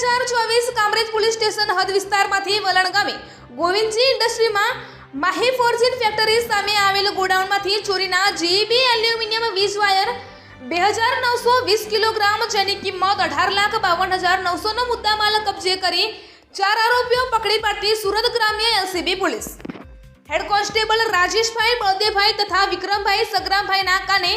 હજાર ચોવીસ Kamrej police station હદ વિસ્તારમાંથી વલણ ગામે ગોવિંદજી ઇન્ડસ્ટ્રીમાં માહી ફોર્જિન ફેક્ટરી સામે આવેલ ગોડાઉનમાંથી ચોરીના જીબી એલ્યુમિનિયમ વીજ વાયર બે હજાર નવસો વીસ કિલોગ્રામ જેની કિંમત અઢાર લાખ બાવન હજાર નવસોનો મુદ્દામાલ કબજે કરી ચાર આરોપીઓ પકડી પાડતી સુરત ગ્રામ્ય LCB police. Head constable Rajeshbhai Baldevbhai તથા વિક્રમભાઈ સગરામભાઈના કાને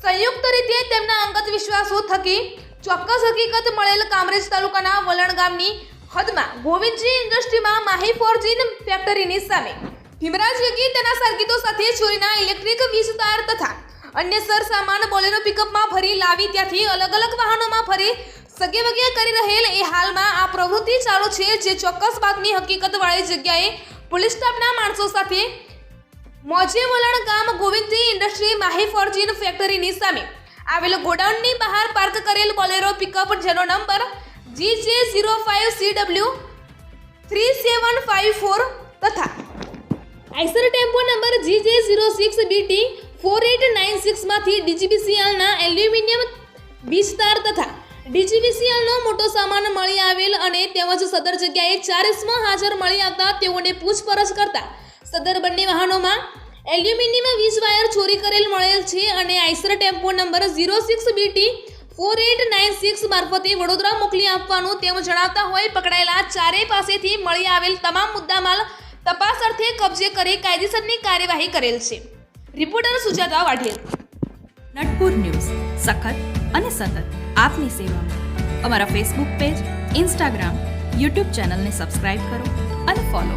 સંયુક્ત રીતે તેમના અંગત વિશ્વાસો થકી ચોક્કસ હકીકત મળેલ કામરેજ તાલુકાના વલણ ગામની હદમાં ગોવિંદજી ઇન્ડસ્ટ્રીમાં માહી ફોર્જીન ફેક્ટરીની સામે. ભીમરાજ યોગી તેના સર્કિટો સાથે ચોરીના ઇલેક્ટ્રિક વીજ તાર તથા અન્ય સર સામાન બોલેરો પિકઅપમાં ભરી લાવી ત્યાંથી અલગ અલગ વાહનોમાં ભરી સગે વગે કરી રહેલ એ હાલમાં આ પ્રવૃત્તિ ચાલુ છે જે ચોક્કસ બાતમી હકીકત વાળી જગ્યાએ પોલીસ સ્ટાફના માણસો સાથે મોજે વલણ ગામ ગોવિંદજી ઇન્ડસ્ટ્રી માહી ફોર્જીન ફેક્ટરીની સામે. આવેલ ગોડાઉનની બહાર પાર્ક કરેલ બોલેરો પિકઅપ જેનો number G J zero five C W three seven five four તથા Eicher tempo number G J zero six BT four eight nine સિક્સમાંથી ડીજીબીસીએલના એલ્યુમિનિયમ વીજ તાર તથા ડીજીબીસીએલનો મોટો સામાન મળી આવેલ અને તેમજ સદર જગ્યાએ ચાર ઇસમો હાજર મળી આવતા તેઓને પૂછપરછ કરતા સદર બંને વાહનોમાં એલ્યુમિનિયમ વીજ વાયર ચોરી કરેલ મળેલ છે અને Eicher tempo number zero six BT four eight nine six મારફતે વડોદરા મોકલી આપવાનું તેમ જણાવતા હોય પકડાયેલા ચારેય પાસેથી મળી આવેલ તમામ મુદ્દામાલ તપાસ અર્થે કબજે કરી કાયદેસરની કાર્યવાહી કરેલ છે. રિપોર્ટર સુજાતા વાઢેર નટપુર ન્યૂઝ, સખત અને સતત આપની સેવામાં. અમારા ફેસબુક પેજ ઇન્સ્ટાગ્રામ યુટ્યુબ ચેનલને સબસ્ક્રાઇબ કરો અને ફોલો